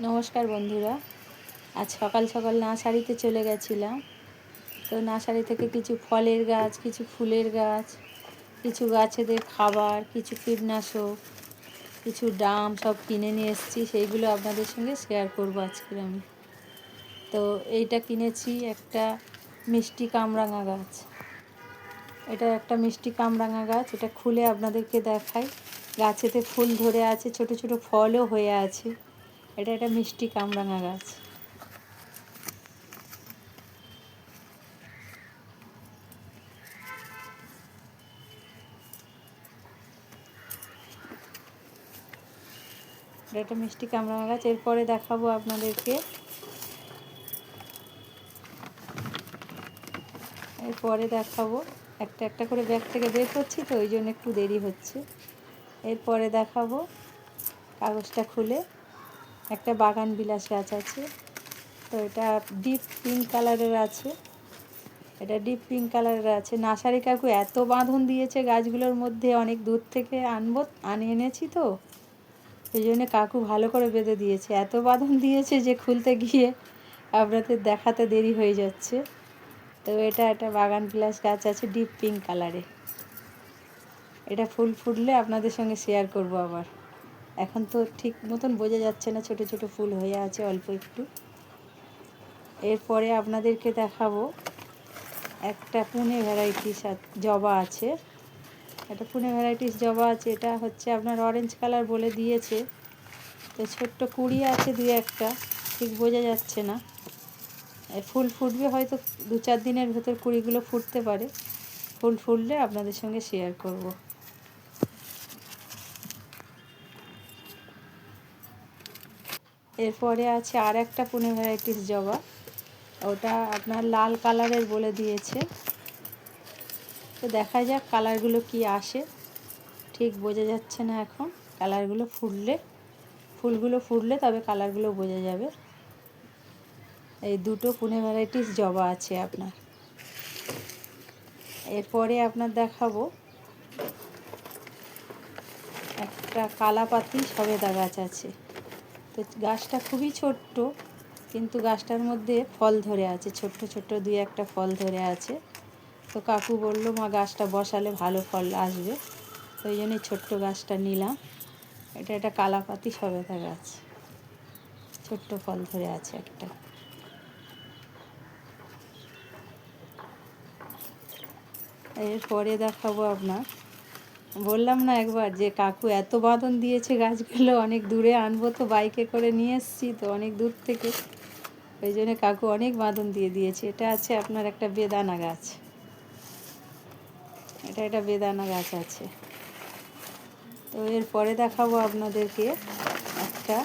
নমস্কার বন্ধুরা। আজ সকাল সকাল নার্সারিতে চলে গেছিলাম। তো নার্সারি থেকে কিছু ফলের গাছ, কিছু ফুলের গাছ, কিছু গাছেদের খাবার, কিছু কীটনাশক, কিছু ডাম সব কিনে নিয়ে এসেছি। সেইগুলো আপনাদের সঙ্গে শেয়ার করব আজকের আমি। তো এইটা কিনেছি একটা মিষ্টি কামরাঙা গাছ। এটা একটা মিষ্টি কামরাঙা গাছ, এটা খুলে আপনাদেরকে দেখাই। গাছেতে ফুল ধরে আছে, ছোট ছোট ফলও হয়ে আছে। এটা একটা মিষ্টি কামরাঙা গাছ। এটা একটা মিষ্টি কামরাঙা গাছ। এরপরে দেখাবো আপনাদেরকে। এরপরে দেখাবো একটা একটা করে ব্যাগ থেকে বের করছি তো, ওই জন্য একটু দেরি হচ্ছে। এরপরে দেখাবো কাগজটা খুলে। একটা বাগান বিলাস গাছ আছে। তো এটা ডিপ পিঙ্ক কালারের আছে। এটা ডিপ পিঙ্ক কালারের আছে। নার্সারি কাকু এত বাঁধন দিয়েছে গাছগুলোর মধ্যে, অনেক দূর থেকে আনব, আনে এনেছি তো। সেই জন্য কাকু ভালো করে বেঁধে দিয়েছে। এত বাঁধন দিয়েছে যে খুলতে গিয়ে আপনাদের দেখাতে দেরি হয়ে যাচ্ছে। তো এটা একটা বাগান বিলাস গাছ আছে ডিপ পিঙ্ক কালারে এটা ফুল ফুটলে আপনাদের সঙ্গে শেয়ার করব আবার। এখন তো ঠিক মতন বোঝা যাচ্ছে না ছোট ছোট ফুল হয়ে আছে অল্প একটু। এরপরে আপনাদেরকে দেখাবো একটা পুনে ভ্যারাইটিস জবা আছে। একটা পুনে ভ্যারাইটিস জবা আছে, এটা হচ্ছে আপনার অরেঞ্জ কালার বলে দিয়েছে। তো ছোট্ট কুড়ি আছে দু একটা, ঠিক বোঝা যাচ্ছে না। ফুল ফুটবে হয়তো দু চার দিনের ভেতর কুড়িগুলো ফুটতে পারে। ফুল ফুটলে আপনাদের সঙ্গে শেয়ার করব। এরপরে আছে আর একটা পুনে ভ্যারাইটিস জবা। ওটা আপনার লাল কালারের বলে দিয়েছে। তো দেখা যাক কালারগুলো কি আসে। ঠিক বোঝা যাচ্ছে না এখন। কালারগুলো ফুটলে, ফুলগুলো ফুটলে তবে কালারগুলো বোঝা যাবে। এই দুটো পুনে ভ্যারাইটিস জবা আছে আপনার। এরপরে আপনার দেখাবো। একটা কালাপাতি সবেদা গাছ আছে। তো গাছটা খুবই ছোট্ট, কিন্তু গাছটার মধ্যে ফল ধরে আছে, ছোট্ট ছোট্ট দুই একটা ফল ধরে আছে। তো কাকু বলল, মা, গাছটা বসালে ভালো ফল আসবে। তো ওই জন্যই ছোট্ট গাছটা নিলাম। এটা একটা কালাপাতি সবেদা গাছ। ছোট্ট ফল ধরে আছে একটা। এরপরে দেখাবো আপনার। বললাম না একবার যে কাকু এত বাঁধন দিয়েছে গাছগুলো, অনেক দূরে আনব তো বাইকে করে নিয়ে এসছি তো অনেক দূর থেকে। ওই জন্য কাকু অনেক বাঁধন দিয়ে দিয়েছে। এটা আছে আপনার একটা বেদানা গাছ। এটা একটা বেদানা গাছ আছে। তো এরপরে দেখাবো আপনাদেরকে একটা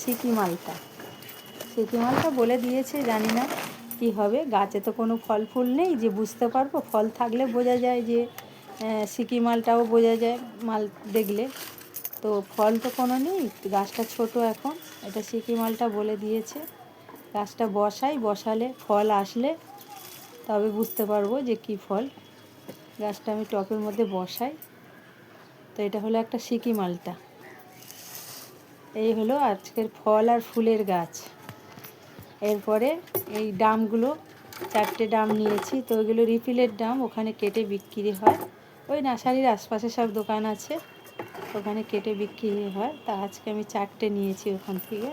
সিকি মালটা। সিকি মালটা বলে দিয়েছে, জানি না কি হবে। গাছে তো কোনো ফল ফুল নেই যে বুঝতে পারব। ফল থাকলে বোঝা যায় যে সিকি মালটাও বোঝা যায় মাল দেখলে। তো ফল তো কোনো নেই, গাছটা ছোট এখন, এটা সিকি মালটা বলে দিয়েছে। গাছটা বসাই, বসালে ফল আসলে তবে বুঝতে পারব যে কি ফল। গাছটা আমি টপের মধ্যে বসাই। তো এটা হলো একটা সিকি মালটা। এই হলো আজকের ফল আর ফুলের গাছ। এরপরে এই ডামগুলো, চারটে ডাম নিয়েছি, তো ওইগুলো রিফিলের ডাম, ওখানে কেটে বিক্রি হয়। ওই নার্সারির আশপাশে সব দোকান আছে। ওখানে কেটে বিক্রি হয়। তা আজকে আমি চারটে নিয়েছি ওখান থেকে।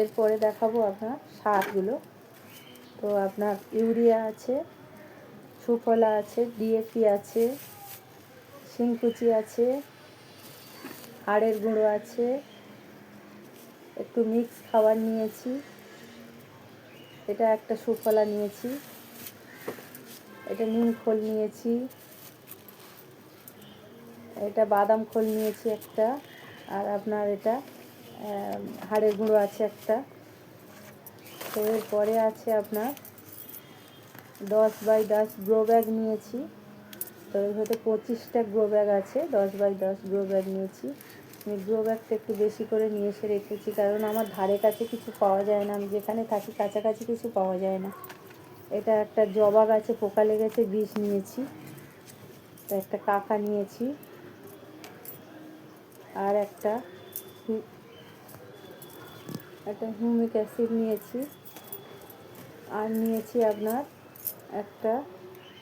এরপরে দেখাবো আপনার সারগুলো। তো আপনার ইউরিয়া আছে, সুফলা আছে, ডিএপি আছে, শিংকুচি আছে, হাড়ের গুঁড়ো আছে। একটু মিক্স খাবার নিয়েছি। এটা একটা সুফলা নিয়েছি। এটা নিম খোল নিয়েছি। এটা বাদাম খোল নিয়েছি একটা, আর আপনার এটা হাড়ের গুঁড়ো আছে একটা। তো এরপরে আছে আপনার দশ বাই দশ গ্রো ব্যাগ নিয়েছি। তো ভেতরে পঁচিশটা গ্রো ব্যাগ আছে, দশ বাই দশ গ্রো ব্যাগ নিয়েছি। আমি গ্রো ব্যাগটা একটু বেশি করে নিয়ে এসে রেখেছি, কারণ আমার ধারে কাছে কিছু পাওয়া যায় না। আমি যেখানে থাকি কাছাকাছি কিছু পাওয়া যায় না। এটা একটা জবা গাছে পোকা লেগেছে, বিষ নিয়েছি। একটা কাকা নিয়েছি। আর একটা একটা হিউমিক অ্যাসিড নিয়েছি। আর নিয়েছি আপনার একটা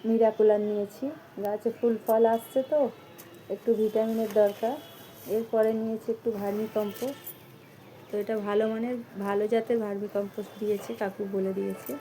মিরাকুলার নিয়েছি। গাছে ফুল ফল আসছে তো, একটু ভিটামিনের দরকার। এরপরে নিয়েছি একটু ভার্মি কম্পোস্ট তো এটা ভালো মানের, ভালো জাতের ভার্মি কম্পোস্ট দিয়েছে, কাকু বলে দিয়েছে।